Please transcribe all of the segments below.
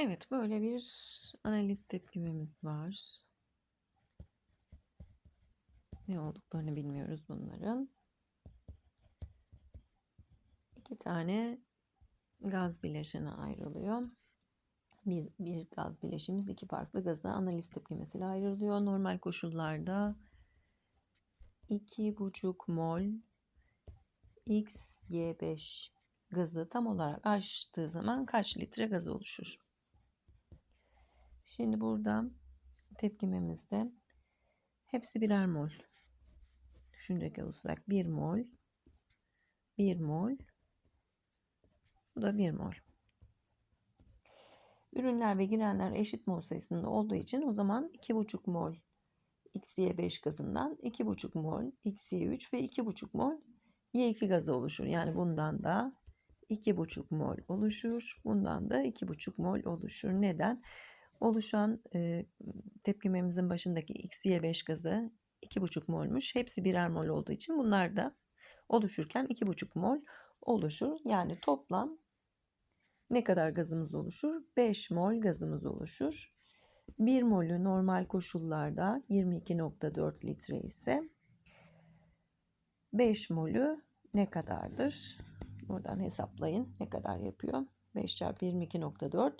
Evet, böyle bir analiz tepkimemiz var. Ne olduklarını bilmiyoruz bunların. İki tane gaz bileşene ayrılıyor. Bir, bir gaz bileşimiz iki farklı gaza analiz tepkimesiyle ayrılıyor. Normal koşullarda 2,5 mol XY5 gazı tam olarak açtığı zaman kaç litre gaz oluşur? Şimdi burada tepkimemizde hepsi birer mol. Düşünecek olursak 1 mol, 1 mol, bu da 1 mol. Ürünler ve girenler eşit mol sayısında olduğu için o zaman 2,5 mol XY5 gazından 2,5 mol XY3 ve 2,5 mol Y2 gazı oluşur. Yani bundan da 2,5 mol oluşur. Bundan da 2,5 mol oluşur. Neden? Oluşan e, tepkimemizin başındaki XY5 gazı 2,5 molmuş. Hepsi birer mol olduğu için bunlar da oluşurken 2,5 mol oluşur. Yani toplam ne kadar gazımız oluşur? 5 mol gazımız oluşur. 1 molü normal koşullarda 22.4 litre ise 5 molü ne kadardır? Buradan hesaplayın. Ne kadar yapıyor? 5 çarpı 22.4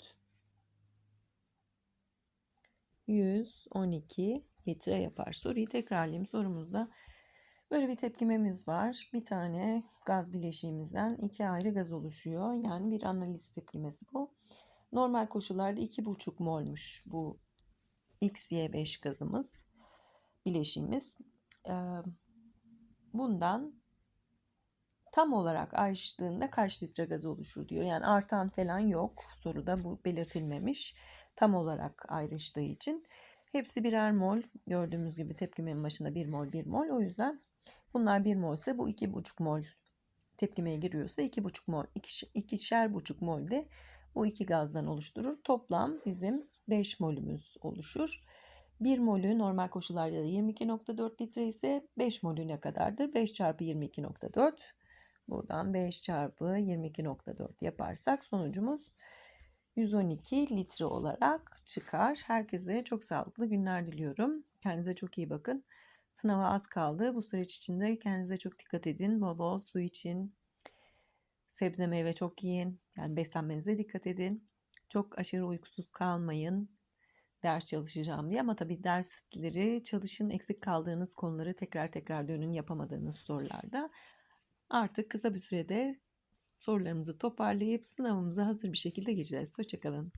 112 litre yapar. Soruyu tekrarlayayım. Sorumuzda böyle bir tepkimemiz var. Bir tane gaz bileşiğimizden iki ayrı gaz oluşuyor. Yani bir analiz tepkimesi bu. Normal koşullarda 2,5 molmuş bu XY5 gazımız, bileşiğimiz. Bundan tam olarak ayrıştığında kaç litre gaz oluşur diyor. Yani artan falan yok. Soruda bu belirtilmemiş. Tam olarak ayrıştığı için. Hepsi birer mol. Gördüğümüz gibi tepkimenin başında 1 mol 1 mol. O yüzden bunlar 1 mol ise bu 2,5 mol tepkimeye giriyorsa 2,5 mol, ikişer buçuk mol de bu iki gazdan oluşturur. Toplam bizim 5 molümüz oluşur. 1 molü normal koşullarda da 22.4 litre ise 5 molü ne kadardır? 5 çarpı 22.4 buradan 5 çarpı 22.4 yaparsak sonucumuz 112 litre olarak çıkar. Herkese çok sağlıklı günler diliyorum. Kendinize çok iyi bakın. Sınava az kaldı. Bu süreç içinde kendinize çok dikkat edin. Bol bol su için. Sebze meyve çok yiyin. Yani beslenmenize dikkat edin. Çok aşırı uykusuz kalmayın. Ders çalışacağım diye ama tabii dersleri çalışın eksik kaldığınız konuları tekrar tekrar dönün yapamadığınız sorularda. Artık kısa bir sürede sorularımızı toparlayıp sınavımıza hazır bir şekilde gireceğiz. Hoşçakalın.